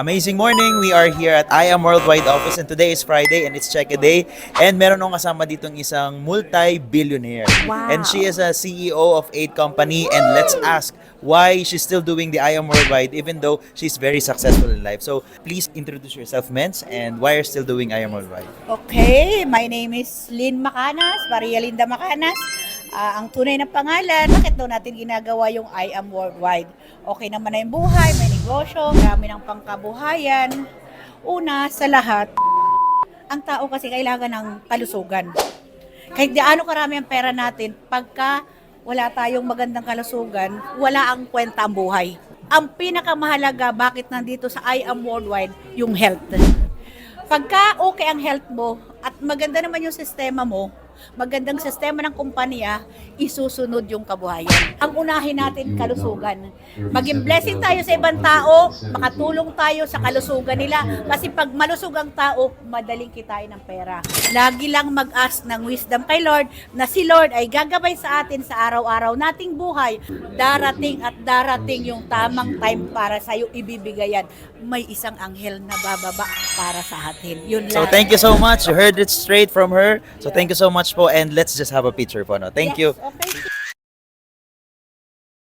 Amazing morning. We are here at I Am Worldwide Office and today is Friday and it's check a day. And meron akong kasama ditong isang multi-billionaire. Wow. And she is a CEO of 8 company and let's ask why she's still doing the I Am Worldwide even though she's very successful in life. So please introduce yourself, Mens, and why you're still doing I Am Worldwide. Okay, my name is Lynn Macanas, Maria Linda Macanas. Ah, ang tunay na pangalan, bakit daw natin ginagawa yung I am worldwide? Okay naman na yung buhay, may negosyo, marami ng pangkabuhayan. Una, sa lahat, ang tao kasi kailangan ng kalusugan. Kahit gaano karami ang pera natin, pagka wala tayong magandang kalusugan, wala ang kwenta ang buhay. Ang pinakamahalaga, bakit nandito sa I am worldwide, yung health. Pagka okay ang health mo at maganda naman yung sistema mo, magandang sistema ng kumpanya, isusunod yung kabuhayan. Ang unahin natin, kalusugan. Maging blessing tayo sa ibang tao, makatulong tayo sa kalusugan nila. Kasi pag malusog ang tao, madaling kitain ng pera. Lagi lang mag-ask ng wisdom kay Lord na si Lord ay gagabay sa atin sa araw-araw nating buhay. Darating at darating yung tamang time para sa'yo ibibigayan. May isang anghel na bababa para sa atin. Yun So lang. thank you so much. You heard it straight from her. So thank you so much po and let's just have a picture po. No? Thank you. Yes, okay.